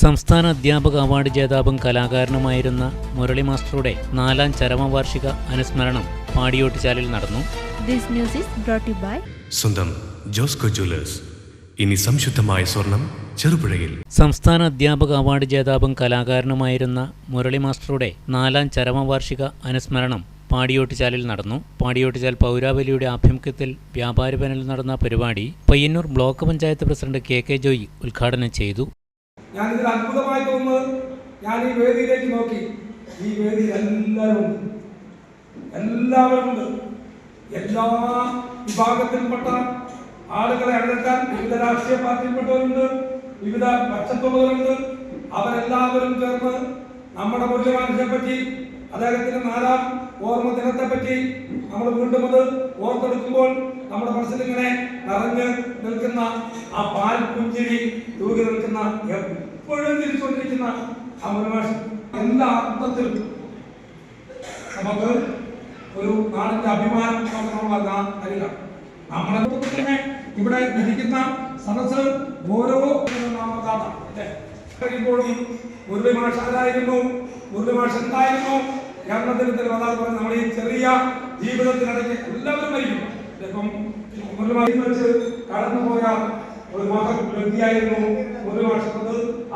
സംസ്ഥാന അധ്യാപക അവാർഡ് ജേതാവും കലാകാരനുമായിരുന്ന മുരളി മാസ്റ്ററുടെ നാലാം ചരമവാർഷിക അനുസ്മരണം പാടിയോട്ടിച്ചാലിൽ നടന്നു. This news is brought by സ്വന്തം ജോസ്കോ ജ്വല്ലേഴ്സ്. ഇനി സംശുദ്ധമായ സ്വർണം ചെറുപുഴയിൽ. സംസ്ഥാന അധ്യാപക അവാർഡ് ജേതാവും കലാകാരനുമായിരുന്ന മുരളി മാസ്റ്ററുടെ നാലാം ചരമവാർഷിക അനുസ്മരണം പാടിയോട്ടിച്ചാലിൽ നടന്നു. പാടിയോട്ടിച്ചാൽ പൗരാവലിയുടെ ആഭിമുഖ്യത്തിൽ വ്യാപാരഭവനിൽ നടന്ന പരിപാടി Payyanur block panchayat president K K Joy ഉദ്ഘാടനം ചെയ്തു. ഞാനിതിൽ അത്ഭുതമായി തോന്നുന്നത്. ഞാൻ ഈ വേദിയിലേക്ക് നോക്കി. ഈ വേദി എല്ലാവരും എല്ലാവരും എല്ലാ വിഭാഗത്തിൽപ്പെട്ട ആളുകളെ അടുത്താൻ വിവിധ രാഷ്ട്രീയ പാർട്ടിയിൽപ്പെട്ടവരുണ്ട് വിവിധ പക്ഷത്തുള്ളവരുണ്ട് അവരെല്ലാവരും ചേർന്ന് നമ്മുടെ മുരളിമാനുഷെ പറ്റി അദ്ദേഹത്തിന്റെ നാലാം ഓർമ്മ ദിനത്തെ പറ്റി നമ്മൾ വീണ്ടും അത് ഓർത്തെടുക്കുമ്പോൾ നമ്മുടെ മനസ്സിൽ ഇങ്ങനെ നിറഞ്ഞ് നിൽക്കുന്ന ആ പാൽ പുഞ്ചിരി തൂകി നിൽക്കുന്ന എപ്പോഴും തിരിച്ചുകൊണ്ടിരിക്കുന്ന ആ എല്ലാ അർത്ഥത്തിൽ നമുക്ക് ഒരു നാടിന്റെ അഭിമാനം നമ്മളെ തന്നെ ഇവിടെ ഇരിക്കുന്ന സദസ് ഓരോ കഴിയുമ്പോഴും മുരളി മാഷ് ആരായിരുന്നു മുരളി മാഷ് എന്തായിരുന്നു കേരളത്തിൽ അതായത് നമ്മുടെ ഈ ചെറിയ ജീവിതത്തിനിടയ്ക്ക് എല്ലാവരും മരിക്കും ഇപ്പം മുരളി മാഷ് വെച്ച് കടന്നുപോയ ഒരു മഹത് വ്യക്തിയായിരുന്നു മുരളി മാഷ്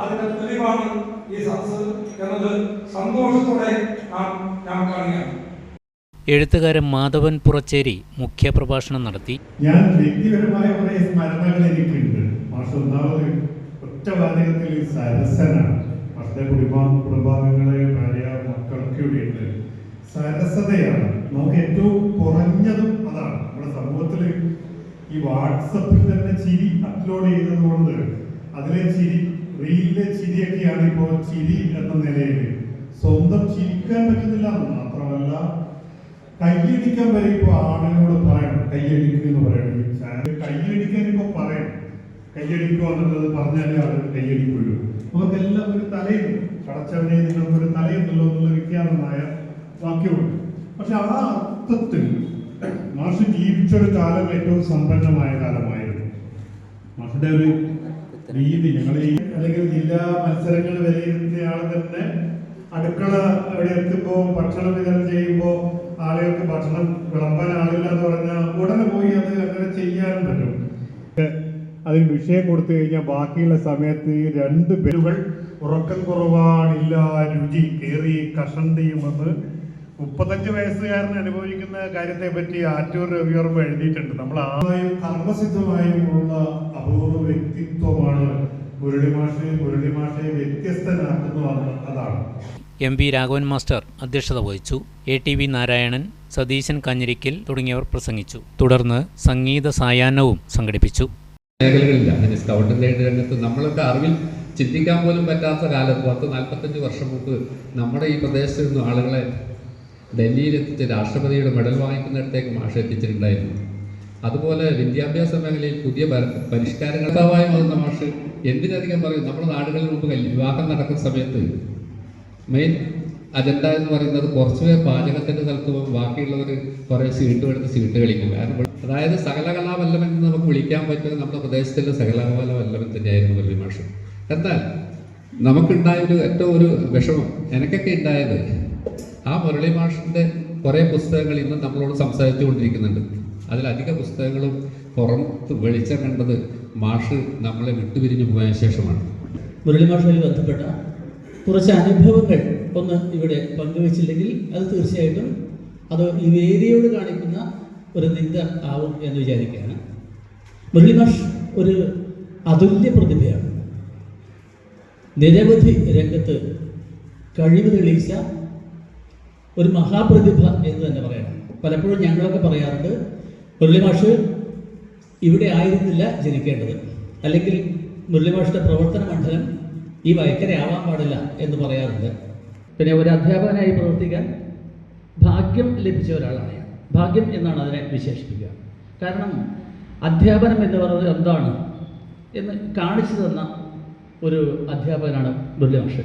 അതിന്റെ തെളിവാണ് ഈ സദസ് എന്നത്. സന്തോഷത്തോടെ നാം നാം കാണുകയാണ്. എഴുത്തുകാരൻ മാധവൻ പുറച്ചേരി മുഖ്യപ്രഭാഷണം നടത്തി. ഞാൻ വ്യക്തിപരമായ കുറെ സ്മരണകൾ എനിക്കുണ്ട്. മാഷ് ഒന്നാമത് ഒറ്റ വാചകത്തിൽ സരസനാണ്. മാഷന്റെ കുടുംബ കുടുംബാംഗങ്ങളെ ഭാര്യ മക്കളൊക്കെ ഇവിടെയുണ്ട് സരസതയാണ്. നമുക്ക് ഏറ്റവും കുറഞ്ഞതും അതാണ്. ഈ വാട്സപ്പിൽ തന്നെ ചിരി അപ്ലോഡ് ചെയ്തത് കൊണ്ട് അതിലെ ചിരി റീലിലെ ചിരിയൊക്കെയാണ് ഇപ്പോൾ ചിരി എന്ന നിലയിൽ. സ്വന്തം ചിരിക്കാൻ പറ്റുന്നില്ല മാത്രമല്ല കയ്യടിക്കാൻ വരെ ഇപ്പോൾ ആളുകളോട് പറയണം. കയ്യടിക്കുക എന്ന് പറയണം. കയ്യടിക്കാൻ ഇപ്പൊ പറയണം. കയ്യടിക്കുക എന്നുള്ളത് പറഞ്ഞാലേ ആളുകൾ കയ്യടിക്കുള്ളൂ നമുക്കെല്ലാം ഒരു തലയുണ്ട്. കടച്ചവനെ നിങ്ങൾക്ക് ഒരു തലയുണ്ടല്ലോ എന്നുള്ള വിഖ്യാതമായ വാക്യമുണ്ട്. പക്ഷെ ആ അർത്ഥത്തിൽ ജീവിച്ചൊരു കാലം ഏറ്റവും സമ്പന്നമായ കാലമായിരുന്നു. മക്കളുടെ ഒരു രീതി ഞങ്ങൾ ഈ അല്ലെങ്കിൽ ജില്ലാ മത്സരങ്ങൾ വിലയിരുത്തുന്ന ആൾ തന്നെ അടുക്കള അവിടെ എത്തുമ്പോൾ ഭക്ഷണം വിതരണം ചെയ്യുമ്പോൾ ആളുകൾക്ക് ഭക്ഷണം വിളമ്പാൻ ആളില്ല എന്ന് പറഞ്ഞാൽ ഉടനെ പോയി അത് അങ്ങനെ ചെയ്യാനും പറ്റും. അതിന് വിഷയം കൊടുത്തു കഴിഞ്ഞാൽ ബാക്കിയുള്ള സമയത്ത് ഈ രണ്ട് പേരുകൾ ഉറക്കം കുറവാണില്ല രുചി കയറി കഷണ്ടിയുമെന്ന് മുപ്പത്തഞ്ച് വയസ്സുകാരൻ അനുഭവിക്കുന്ന കാര്യത്തെ പറ്റി ആറ്റൂർ രവിവർമ്മ എഴുതിയിട്ടുണ്ട്. നമ്മൾ ആയും കർമ്മസിദ്ധമായും ഉള്ള അപൂർവ വ്യക്തിത്വമാണ് അതാണ്. എം പി രാഘവൻ മാസ്റ്റർ അധ്യക്ഷത വഹിച്ചു. A T V Narayanan Satheesan Kanjirikkal തുടങ്ങിയവർ പ്രസംഗിച്ചു. തുടർന്ന് സംഗീത സായാഹ്നവും സംഘടിപ്പിച്ചു. മേഖലകളില്ല. അതിന് സ്കൗട്ട് ഗൈഡ് രംഗത്ത് നമ്മളൊക്കെ അറിവിൽ ചിന്തിക്കാൻ പോലും പറ്റാത്ത കാലത്ത് പത്ത് നാൽപ്പത്തഞ്ച് വർഷം മുമ്പ് നമ്മുടെ ഈ പ്രദേശത്ത് നിന്ന് ആളുകളെ ഡൽഹിയിലെത്തിച്ച് രാഷ്ട്രപതിയുടെ മെഡൽ വാങ്ങിക്കുന്നിടത്തേക്ക് മാഷ എത്തിച്ചിട്ടുണ്ടായിരുന്നു. അതുപോലെ വിദ്യാഭ്യാസ മേഖലയിൽ പുതിയ പരിഷ്കാരങ്ങളായി വന്ന മാഷ് എന്തിനധികം പറയും? നമ്മുടെ നാടുകളിൽ മുമ്പ് വിവാഹം നടക്കുന്ന സമയത്ത് മെയിൻ അജണ്ട എന്ന് പറയുന്നത് കുറച്ചുപേർ പാചകത്തിന്റെ സ്ഥലത്ത് പോകും ബാക്കിയുള്ളവർ കുറേ സീട്ട് എടുത്ത് സീട്ട് കളിക്കും. കാരണം അതായത് സകലകലാവല്ലഭൻ എന്ന് നമുക്ക് വിളിക്കാൻ പറ്റുന്ന നമ്മുടെ പ്രദേശത്തിലെ സകലകലാവല്ലഭൻ തന്നെയായിരുന്നു ഒരു മാഷ്. എന്നാൽ നമുക്കുണ്ടായൊരു ഏറ്റവും ഒരു വിഷമം എനിക്കൊക്കെ ഉണ്ടായത് ആ മുരളി മാഷിന്റെ കുറെ പുസ്തകങ്ങൾ ഇന്ന് നമ്മളോട് സംസാരിച്ചു കൊണ്ടിരിക്കുന്നുണ്ട്. അതിലധിക പുസ്തകങ്ങളും പുറത്ത് വെളിച്ചം കണ്ടത് മാഷ് നമ്മളെ വിട്ടുപിരിഞ്ഞു പോയ ശേഷമാണ്. മുരളി മാഷുമായി ബന്ധപ്പെട്ട കുറച്ച് അനുഭവങ്ങൾ ഒന്ന് ഇവിടെ പങ്കുവച്ചില്ലെങ്കിൽ അത് തീർച്ചയായിട്ടും അത് ഈ വേദിയോട് കാണിക്കുന്ന ഒരു നിന്ദ ആവും എന്ന് വിചാരിക്കുകയാണ്. മുരളി മാഷ് ഒരു അതുല്യ പ്രതിഭയാണ്. നിരവധി രംഗത്ത് കഴിവ് തെളിയിച്ച ഒരു മഹാപ്രതിഭ എന്ന് തന്നെ പറയാം പലപ്പോഴും ഞങ്ങളൊക്കെ പറയാറുണ്ട് മുരളിമാഷ് ഇവിടെ ആയിരുന്നില്ല ജനിക്കേണ്ടത്. അല്ലെങ്കിൽ മുരളിമാഷിന്റെ പ്രവർത്തന മണ്ഡലം ഈ വയക്കരയാവാൻ പാടില്ല എന്ന് പറയാറുണ്ട്. പിന്നെ ഒരു അധ്യാപകനായി പ്രവർത്തിക്കാൻ ഭാഗ്യം ലഭിച്ച ഒരാളാണ് ഭാഗ്യം എന്നാണ് അതിനെ വിശേഷിപ്പിക്കുക. കാരണം അധ്യാപനം എന്ന് പറയുന്നത് എന്താണ് എന്ന് കാണിച്ചു തന്ന ഒരു അധ്യാപകനാണ് മുരളിമാഷ്.